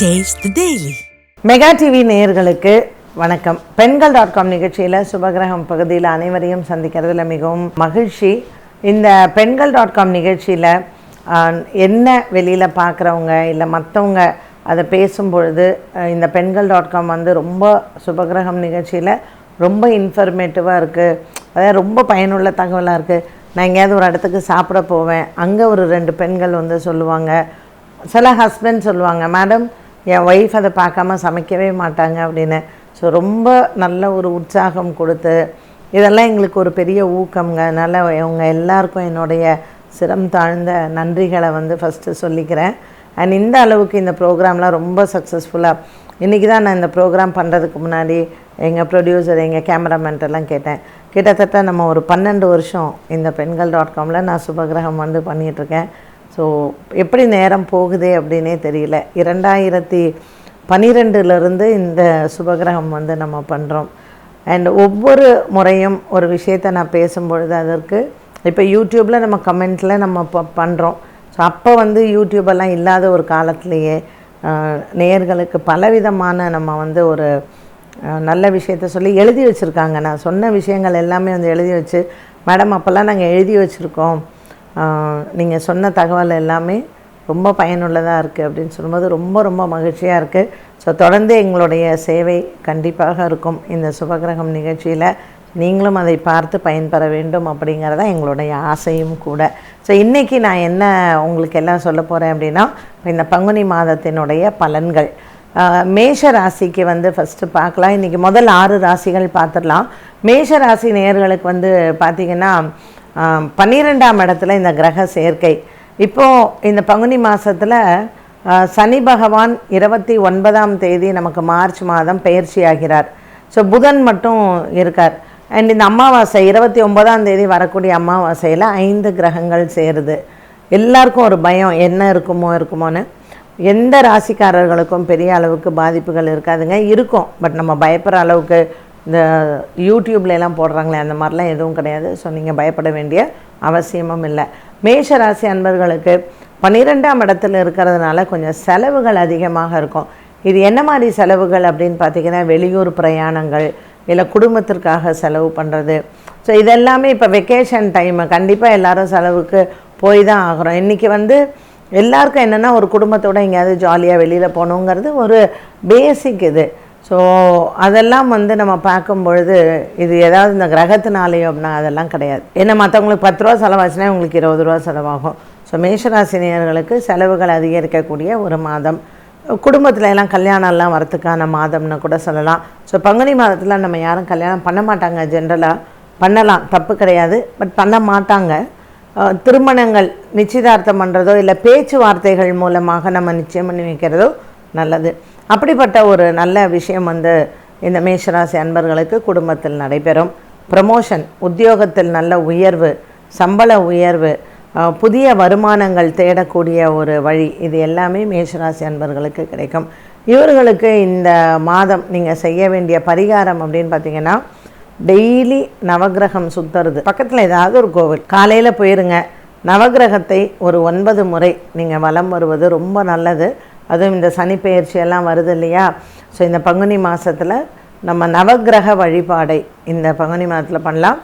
Taste daily mega TV நேயர்களுக்கு வணக்கம். பெண்கள் டாட் காம் நிகழ்ச்சியில் சுபகிரகம் பகுதியில் அனைவரையும் சந்திக்கிறதுல மிகவும் மகிழ்ச்சி. இந்த பெண்கள் டாட் காம் நிகழ்ச்சியில் என்ன வெளியில் பார்க்குறவங்க இல்லை மற்றவங்க அதை பேசும் பொழுது இந்த பெண்கள் டாட் காம் வந்து ரொம்ப சுபகிரகம் நிகழ்ச்சியில் ரொம்ப இன்ஃபர்மேட்டிவாக இருக்குது அதாவது ரொம்ப பயனுள்ள தகவலாக இருக்குது நான் எங்கேயாவது ஒரு இடத்துக்கு சாப்பிட போவேன். அங்கே ஒரு ரெண்டு பெண்கள் வந்து சொல்லுவாங்க. சில ஹஸ்பண்ட் சொல்லுவாங்க மேடம் என் ஒய்ஃப் அதை பார்க்காம சமைக்கவே மாட்டாங்க அப்படின்னு. ஸோ ரொம்ப நல்ல ஒரு உற்சாகம் கொடுத்து இதெல்லாம் எங்களுக்கு ஒரு பெரிய ஊக்கம்ங்க. அதனால் இவங்க எல்லாருக்கும் என்னுடைய சிரம் தாழ்ந்த நன்றிகளை வந்து ஃபஸ்ட்டு சொல்லிக்கிறேன். அண்ட் இந்த அளவுக்கு இந்த ப்ரோக்ராம்லாம் ரொம்ப சக்ஸஸ்ஃபுல்லாக இன்றைக்கி தான் நான் இந்த ப்ரோக்ராம் பண்ணுறதுக்கு முன்னாடி எங்கள் ப்ரொடியூசர் எங்கள் கேமராமேன்ட்டெல்லாம் கேட்டேன். கிட்டத்தட்ட நம்ம ஒரு பன்னெண்டு வருஷம் இந்த பெண்கள் டாட் காமில் நான் சுபகிரகம் வந்து பண்ணிகிட்ருக்கேன் ஸோ எப்படி நேரம் போகுதே அப்படின்னே தெரியல. இரண்டாயிரத்தி பன்னிரெண்டுலேருந்து இந்த சுபகிரகம் வந்து நம்ம பண்ணுறோம் அண்ட் ஒவ்வொரு முறையும் ஒரு விஷயத்தை நான் பேசும்பொழுது அதற்கு இப்போ யூடியூப்பில் நம்ம கமெண்ட்டில் நம்ம இப்போ பண்ணுறோம் ஸோ அப்போ வந்து யூடியூபெல்லாம் இல்லாத ஒரு காலத்துலேயே நேர்களுக்கு நேயர்களுக்கு பலவிதமான நம்ம வந்து ஒரு நல்ல விஷயத்த சொல்லி எழுதி வச்சுருக்காங்க. நான் சொன்ன விஷயங்கள் எல்லாமே வந்து எழுதி வச்சு மேடம் அப்போல்லாம் நாங்கள் எழுதி வச்சுருக்கோம். நீங்கள் சொன்ன தகவல் எல்லாமே ரொம்ப பயனுள்ளதாக இருக்குது அப்படின்னு சொல்லும்போது ரொம்ப ரொம்ப மகிழ்ச்சியாக இருக்குது ஸோ தொடர்ந்து எங்களுடைய சேவை கண்டிப்பாக இருக்கும். இந்த சுபகிரகம் நிகழ்ச்சியில் நீங்களும் அதை பார்த்து பயன்பெற வேண்டும் அப்படிங்கிறதா எங்களுடைய ஆசையும் கூட. ஸோ இன்றைக்கி நான் என்ன உங்களுக்கு எல்லாம் சொல்ல போகிறேன் அப்படின்னா இந்த பங்குனி மாதத்தினுடைய பலன்கள். மேஷ ராசிக்கு வந்து ஃபஸ்ட்டு பார்க்கலாம். இன்றைக்கி முதல் ஆறு ராசிகள் பார்த்துடலாம். மேஷ ராசி நேயர்களுக்கு வந்து பார்த்திங்கன்னா பன்னிரெண்டாம் இடத்துல இந்த கிரக சேர்க்கை. இப்போது இந்த பங்குனி மாதத்தில் சனி பகவான் இருபத்தி ஒன்பதாம் தேதி நமக்கு மார்ச் மாதம் பயிற்சி ஆகிறார். ஸோ புதன் மட்டும் இருக்கார். அண்ட் இந்த அமாவாசை இருபத்தி ஒன்பதாம் தேதி வரக்கூடிய அமாவாசையில் ஐந்து கிரகங்கள் சேருது. எல்லாருக்கும் ஒரு பயம் என்ன இருக்குமோ இருக்குமோன்னு. எந்த ராசிக்காரர்களுக்கும் பெரிய அளவுக்கு பாதிப்புகள் இருக்காதுங்க. இருக்கும் பட் நம்ம பயப்படுற அளவுக்கு இந்த யூடியூப்லலாம் போடுறாங்களே அந்த மாதிரிலாம் எதுவும் கிடையாது. ஸோ நீங்கள் பயப்பட வேண்டிய அவசியமும் இல்லை. மேஷ ராசி அன்பர்களுக்கு பன்னிரெண்டாம் இடத்துல இருக்கிறதுனால கொஞ்சம் செலவுகள் அதிகமாக இருக்கும். இது என்ன மாதிரி செலவுகள் அப்படின்னு பார்த்தீங்கன்னா வெளியூர் பிரயாணங்கள் இல்லை குடும்பத்திற்காக செலவு பண்ணுறது ஸோ இதெல்லாமே இப்போ வெக்கேஷன் டைமு கண்டிப்பாக எல்லாரும் செலவுக்கு போய் தான் ஆகிறோம் இன்றைக்கி வந்து எல்லாருக்கும் என்னென்னா ஒரு குடும்பத்தோடு எங்கேயாவது ஜாலியாக வெளியில் போகணுங்கிறது ஒரு பேசிக் இது. ஸோ அதெல்லாம் வந்து நம்ம பார்க்கும் பொழுது இது ஏதாவது இந்த கிரகத்தினாலேயோ அப்படின்னா அதெல்லாம் கிடையாது. ஏன்னா மற்றவங்களுக்கு பத்து ரூபா செலவாச்சுன்னா உங்களுக்கு இருபது ரூபா செலவாகும். ஸோ மேஷராசினியர்களுக்கு செலவுகள் அதிகரிக்கக்கூடிய ஒரு மாதம். குடும்பத்தில் எல்லாம் கல்யாணம்லாம் வரத்துக்கான மாதம்னு கூட சொல்லலாம். ஸோ பங்குனி மாதத்தில் நம்ம யாரும் கல்யாணம் பண்ண மாட்டாங்க. ஜென்ரலாக பண்ணலாம். தப்பு கிடையாது. பட் பண்ண மாட்டாங்க. திருமணங்கள் நிச்சயதார்த்தம் பண்ணுறதோ இல்லை பேச்சுவார்த்தைகள் மூலமாக நம்ம நிச்சயம் பண்ணி வைக்கிறதோ நல்லது. அப்படிப்பட்ட ஒரு நல்ல விஷயம் வந்து இந்த மேஷராசி அன்பர்களுக்கு குடும்பத்தில் நடைபெறும். ப்ரமோஷன் உத்தியோகத்தில் நல்ல உயர்வு சம்பள உயர்வு புதிய வருமானங்கள் தேடக்கூடிய ஒரு வழி. இது எல்லாமே மேஷராசி அன்பர்களுக்கு கிடைக்கும். இவர்களுக்கு இந்த மாதம் நீங்கள் செய்ய வேண்டிய பரிகாரம் அப்படின்னு பார்த்தீங்கன்னா டெய்லி நவக்கிரகம் சுற்றுறது பக்கத்தில் ஏதாவது ஒரு கோவில் காலையில் போயிருங்க. நவக்கிரகத்தை ஒரு ஒன்பது முறை நீங்கள் வலம் வருவது ரொம்ப நல்லது. அதுவும் இந்த சனி எல்லாம் வருது இல்லையா? ஸோ இந்த பங்குனி மாதத்தில் நம்ம நவக்கிரக வழிபாடை இந்த பங்குனி மாதத்தில் பண்ணலாம்.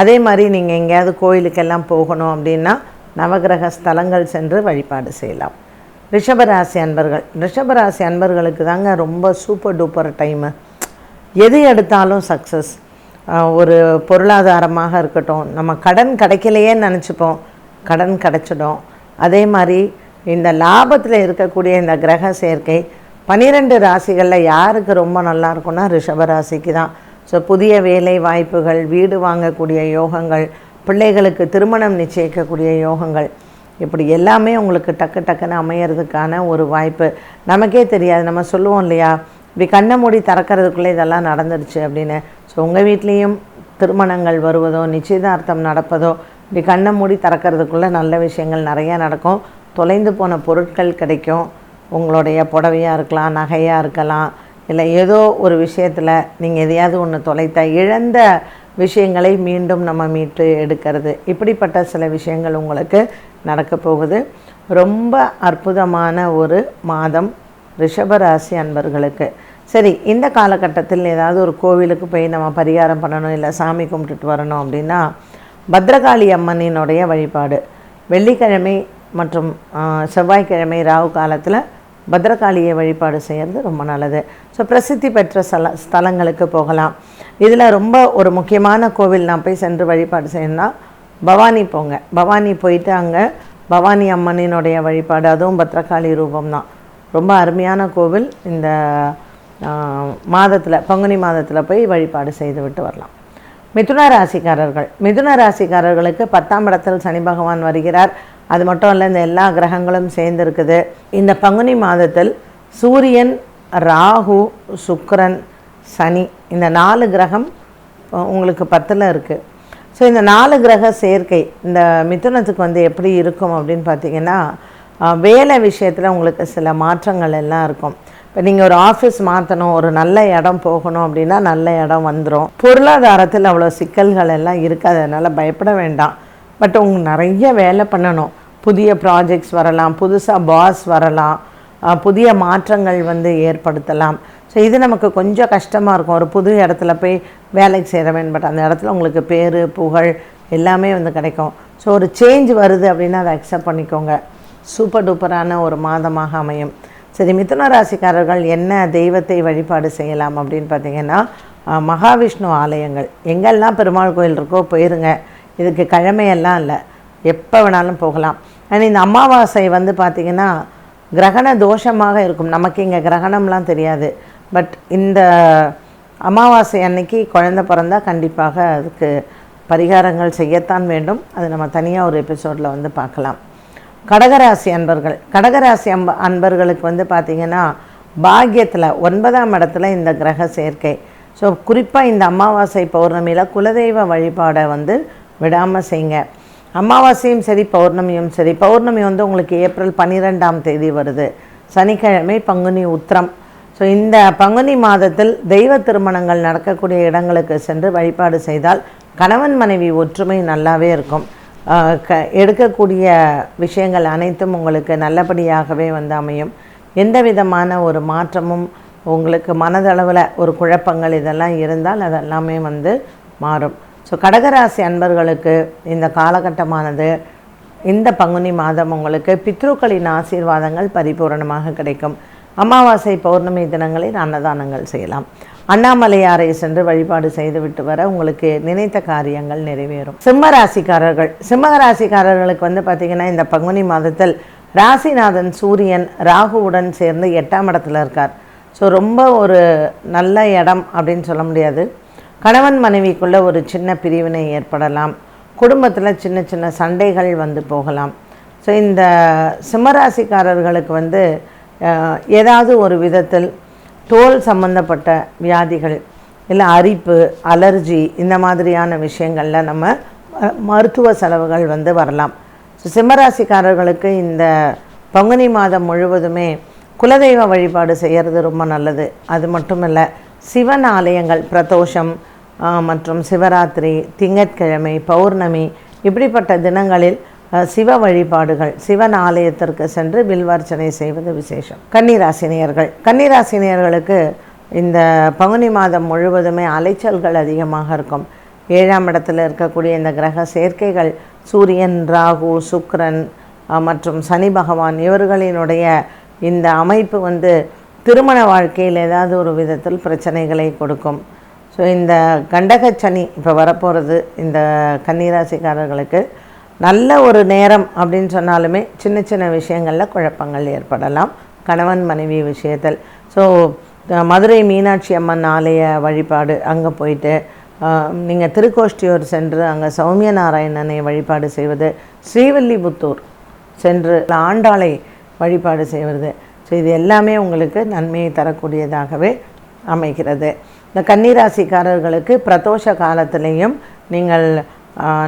அதே மாதிரி நீங்கள் எங்கேயாவது கோயிலுக்கெல்லாம் போகணும் அப்படின்னா நவக்கிரக ஸ்தலங்கள் சென்று வழிபாடு செய்யலாம். ரிஷபராசி அன்பர்கள் ரிஷபராசி அன்பர்களுக்கு தாங்க ரொம்ப சூப்பர் டூப்பர் டைமு எது எடுத்தாலும் சக்ஸஸ் ஒரு பொருளாதாரமாக இருக்கட்டும் நம்ம கடன் கிடைக்கலையேன்னு நினச்சிப்போம். கடன் கிடைச்சிடும். அதே மாதிரி இந்த லாபத்தில் இருக்கக்கூடிய இந்த கிரக சேர்க்கை பன்னிரெண்டு ராசிகளில் யாருக்கு ரொம்ப நல்லா இருக்கும்னா ரிஷபராசிக்கு தான். ஸோ புதிய வேலை வாய்ப்புகள் வீடு வாங்கக்கூடிய யோகங்கள் பிள்ளைகளுக்கு திருமணம் நிச்சயிக்கக்கூடிய யோகங்கள். இப்படி எல்லாமே உங்களுக்கு டக்கு டக்குன்னு அமையறதுக்கான ஒரு வாய்ப்பு. நமக்கே தெரியாது. நம்ம சொல்லுவோம் இல்லையா? இப்படி கண்ணை மூடி திறக்கிறதுக்குள்ளே இதெல்லாம் நடந்துடுச்சு அப்படின்னு. ஸோ உங்கள் வீட்லேயும் திருமணங்கள் வருவதோ நிச்சயதார்த்தம் நடப்பதோ இப்படி கண்ணை மூடி திறக்கிறதுக்குள்ளே நல்ல விஷயங்கள் நிறையா நடக்கும். தொலைந்து போன பொருட்கள் கிடைக்கும். உங்களுடைய புடவையாக இருக்கலாம் நகையாக இருக்கலாம் இல்லை ஏதோ ஒரு விஷயத்தில் நீங்கள் எதையாவது ஒன்று தொலைத்த இழந்த விஷயங்களை மீண்டும் நம்ம மீட்டு எடுக்கிறது. இப்படிப்பட்ட சில விஷயங்கள் உங்களுக்கு நடக்க போகுது. ரொம்ப அற்புதமான ஒரு மாதம் ரிஷபராசி அன்பர்களுக்கு. சரி இந்த காலகட்டத்தில் ஏதாவது ஒரு கோவிலுக்கு போய் நம்ம பரிகாரம் பண்ணணும் இல்லை சாமி கும்பிட்டுட்டு வரணும் அப்படின்னா பத்ரகாளி அம்மனினுடைய வழிபாடு. வெள்ளிக்கிழமை மற்றும் செவ்வாய்க்கிழமை ராகு காலத்தில் பத்ரகாளியை வழிபாடு செய்கிறது ரொம்ப நல்லது. ஸோ பிரசித்தி பெற்ற ஸ்தல ஸ்தலங்களுக்கு போகலாம். இதில் ரொம்ப ஒரு முக்கியமான கோவில் நான் போய் சென்று வழிபாடு செய்யணும்னா பவானி போங்க. பவானி போயிட்டு அங்கே பவானி அம்மனினுடைய வழிபாடு அதுவும் பத்ரகாளி ரூபம்தான் ரொம்ப அருமையான கோவில். இந்த மாதத்தில் பங்குனி மாதத்தில் போய் வழிபாடு செய்து விட்டு வரலாம். மிதுன ராசிக்காரர்கள். மிதுன ராசிக்காரர்களுக்கு பத்தாம் இடத்தில் சனி பகவான் வருகிறார். அது மட்டும் இல்லை இந்த எல்லா கிரகங்களும் சேர்ந்துருக்குது. இந்த பங்குனி மாதத்தில் சூரியன் ராகு சுக்கரன் சனி இந்த நாலு கிரகம் உங்களுக்கு பத்தில் இருக்குது ஸோ இந்த நாலு கிரக சேர்க்கை இந்த மிதுனத்துக்கு வந்து எப்படி இருக்கும் அப்படின்னு பார்த்தீங்கன்னா வேலை விஷயத்தில் உங்களுக்கு சில மாற்றங்கள் எல்லாம் இருக்கும். இப்போ நீங்கள் ஒரு ஆஃபீஸ் மாற்றணும் ஒரு நல்ல இடம் போகணும் அப்படின்னா நல்ல இடம் வந்துடும் பொருளாதாரத்தில் அவ்வளோ சிக்கல்கள் எல்லாம் இருக்காது அதனால் பயப்பட வேண்டாம். பட் உங்களுக்கு நிறைய வேலை பண்ணணும். புதிய ப்ராஜெக்ட்ஸ் வரலாம் புதுசாக பாஸ் வரலாம் புதிய மாற்றங்கள் வந்து ஏற்படுத்தலாம். ஸோ இது நமக்கு கொஞ்சம் கஷ்டமாக இருக்கும். ஒரு புது இடத்துல போய் வேலைக்கு சேரவேன் பட் அந்த இடத்துல உங்களுக்கு பேர் புகழ் எல்லாமே வந்து கிடைக்கும். ஸோ ஒரு சேஞ்ச் வருது அப்படின்னா அதை அக்செப்ட் பண்ணிக்கோங்க. சூப்பர் டூப்பரான ஒரு மாதமாக அமையும். சரி மிதுன ராசிக்காரர்கள் என்ன தெய்வத்தை வழிபாடு செய்யலாம் அப்படின்னு பார்த்தீங்கன்னா மகாவிஷ்ணு ஆலயங்கள். எங்கெல்லாம் பெருமாள் கோயில் இருக்கோ போயிருங்க. இதுக்கு கிழமையெல்லாம் இல்லை. எப்போ வேணாலும் போகலாம். அண்ட் இந்த அமாவாசை வந்து பார்த்திங்கன்னா கிரகண தோஷமாக இருக்கும். நமக்கு இங்கே கிரகணம்லாம் தெரியாது. பட் இந்த அமாவாசை அன்னைக்கு குழந்த பிறந்தா கண்டிப்பாக அதுக்கு பரிகாரங்கள் செய்யத்தான் வேண்டும். அது நம்ம தனியாக ஒரு எபிசோடில் வந்து பார்க்கலாம். கடகராசி அன்பர்கள். கடகராசி அம்ப அன்பர்களுக்கு வந்து பார்த்திங்கன்னா பாக்கியத்தில் ஒன்பதாம் இடத்துல இந்த கிரக சேர்க்கை. ஸோ குறிப்பாக இந்த அமாவாசை பௌர்ணமியில் குலதெய்வ வழிபாடை வந்து விடாமல் செய்யுங்க அமாவாசையும் சரி பௌர்ணமியும் சரி. பௌர்ணமி வந்து உங்களுக்கு ஏப்ரல் பன்னிரெண்டாம் தேதி வருது. சனிக்கிழமை பங்குனி உத்திரம். ஸோ இந்த பங்குனி மாதத்தில் தெய்வ திருமணங்கள் நடக்கக்கூடிய இடங்களுக்கு சென்று வழிபாடு செய்தால் கணவன் மனைவி ஒற்றுமை நல்லாவே இருக்கும். க எடுக்கக்கூடிய விஷயங்கள் அனைத்தும் உங்களுக்கு நல்லபடியாகவே வந்து அமையும். எந்த விதமான ஒரு மாற்றமும் உங்களுக்கு மனதளவில் ஒரு குழப்பங்கள் இதெல்லாம் இருந்தால் அதெல்லாமே வந்து மாறும். ஸோ கடகராசி அன்பர்களுக்கு இந்த காலகட்டமானது இந்த பங்குனி மாதம் உங்களுக்கு பித்ருக்களின் ஆசீர்வாதங்கள் பரிபூரணமாக கிடைக்கும். அமாவாசை பௌர்ணமி தினங்களில் அன்னதானங்கள் செய்யலாம். அண்ணாமலையாரை சென்று வழிபாடு செய்துவிட்டு வர உங்களுக்கு நினைத்த காரியங்கள் நிறைவேறும். சிம்ம ராசிக்காரர்கள் சிம்ம ராசிக்காரர்களுக்கு வந்து பார்த்திங்கன்னா இந்த பங்குனி மாதத்தில் ராசிநாதன் சூரியன் ராகுவுடன் சேர்ந்து எட்டாம் இடத்துல இருக்கார். ஸோ ரொம்ப ஒரு நல்ல இடம் அப்படின்னு சொல்ல முடியாது. கணவன் மனைவிக்குள்ள ஒரு சின்ன பிரிவினை ஏற்படலாம். குடும்பத்தில் சின்ன சின்ன சண்டைகள் வந்து போகலாம். ஸோ இந்த சிம்மராசிக்காரர்களுக்கு வந்து ஏதாவது ஒரு விதத்தில் தோல் சம்பந்தப்பட்ட வியாதிகள் இல்லை அரிப்பு அலர்ஜி இந்த மாதிரியான விஷயங்களில் நம்ம மருத்துவ செலவுகள் வந்து வரலாம். ஸோ சிம்மராசிக்காரர்களுக்கு இந்த பங்குனி மாதம் முழுவதுமே குலதெய்வ வழிபாடு செய்கிறது ரொம்ப நல்லது. அது மட்டும் இல்லை சிவன் ஆலயங்கள் பிரதோஷம் மற்றும் சிவராத்திரி திங்கட்கிழமை பௌர்ணமி இப்படிப்பட்ட தினங்களில் சிவ வழிபாடுகள் சிவன் ஆலயத்திற்கு சென்று வில்வார்ச்சனை செய்வது விசேஷம். கன்னிராசினியர்கள். கன்னிராசினியர்களுக்கு இந்த பங்குனி மாதம் முழுவதுமே அலைச்சல்கள் அதிகமாக இருக்கும். ஏழாம் இடத்தில் இருக்கக்கூடிய இந்த கிரக சேர்க்கைகள் சூரியன் ராகு சுக்ரன் மற்றும் சனி பகவான் இவர்களினுடைய இந்த அமைப்பு வந்து திருமண வாழ்க்கையில் ஏதாவது ஒரு விதத்தில் பிரச்சனைகளை கொடுக்கும். ஸோ இந்த கண்டகச்சனி இப்போ வரப்போகிறது இந்த கன்னிராசிக்காரர்களுக்கு நல்ல ஒரு நேரம் அப்படின்னு சொன்னாலுமே சின்ன சின்ன விஷயங்களில் குழப்பங்கள் ஏற்படலாம். கணவன் மனைவி விஷயத்தில். ஸோ மதுரை மீனாட்சி அம்மன் ஆலய வழிபாடு அங்கே போயிட்டு நீங்கள் திருக்கோஷ்டியூர் சென்று அங்கே சௌமிய நாராயணனை வழிபாடு செய்வது ஸ்ரீவில்லிபுத்தூர் சென்று ஆண்டாளை வழிபாடு செய்வது. ஸோ இது எல்லாமே உங்களுக்கு நன்மையை தரக்கூடியதாகவே அமைகிறது. இந்த கன்னிராசிக்காரர்களுக்கு பிரதோஷ காலத்திலையும் நீங்கள்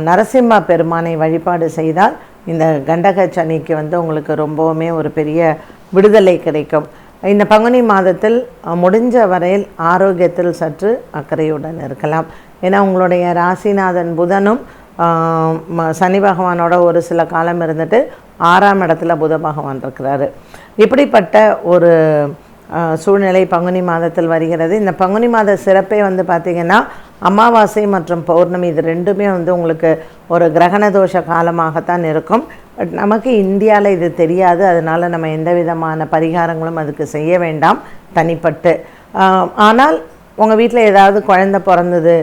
நரசிம்ம பெருமானை வழிபாடு செய்தால் இந்த கண்டக சனிக்கு வந்து உங்களுக்கு ரொம்பவுமே ஒரு பெரிய விடுதலை கிடைக்கும். இந்த பங்குனி மாதத்தில் முடிஞ்ச வரையில் ஆரோக்கியத்தில் சற்று அக்கறையுடன் இருக்கலாம். ஏன்னா உங்களுடைய ராசிநாதன் புதனும் ம- சனி பகவானோட ஒரு சில காலம் இருந்துட்டு ஆறாம் இடத்துல புத பகவான் இருக்கிறாரு. இப்படிப்பட்ட ஒரு சூழ்நிலை பங்குனி மாதத்தில் வருகிறது. இந்த பங்குனி மாத சிறப்பே வந்து பார்த்திங்கன்னா அமாவாசை மற்றும் பௌர்ணமி இது ரெண்டுமே வந்து உங்களுக்கு ஒரு கிரகண தோஷ காலமாகத்தான் இருக்கும். பட் நமக்கு இந்தியாவில் இது தெரியாது. அதனால் நம்ம எந்த விதமான பரிகாரங்களும் அதுக்கு செய்ய வேண்டாம். தனிப்பட்டு. ஆனால் உங்கள் வீட்டில் ஏதாவது குழந்த பிறந்தது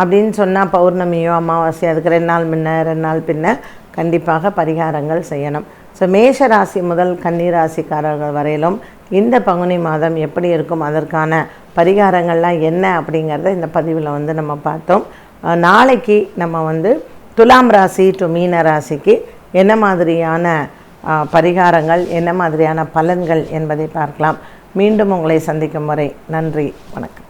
அப்படின்னு சொன்னால் பௌர்ணமியோ அமாவாசை அதுக்கு ரெண்டு நாள் முன்ன ரெண்டு நாள் பின்ன கண்டிப்பாக பரிகாரங்கள் செய்யணும். ஸோ மேஷ ராசி முதல் கன்னிராசிக்காரர்கள் வரையிலும் இந்த பங்குனி மாதம் எப்படி இருக்கும் அதற்கான பரிகாரங்கள்லாம் என்ன அப்படிங்கிறத இந்த பதிவில் வந்து நம்ம பார்த்தோம். நாளைக்கு நம்ம வந்து துலாம் ராசி டு மீன ராசிக்கு என்ன மாதிரியான பரிகாரங்கள் என்ன மாதிரியான பலன்கள் என்பதை பார்க்கலாம். மீண்டும் உங்களை சந்திக்கும் வரை நன்றி வணக்கம்.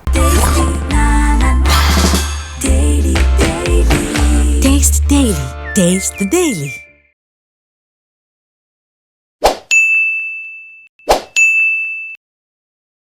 Taste the Daily.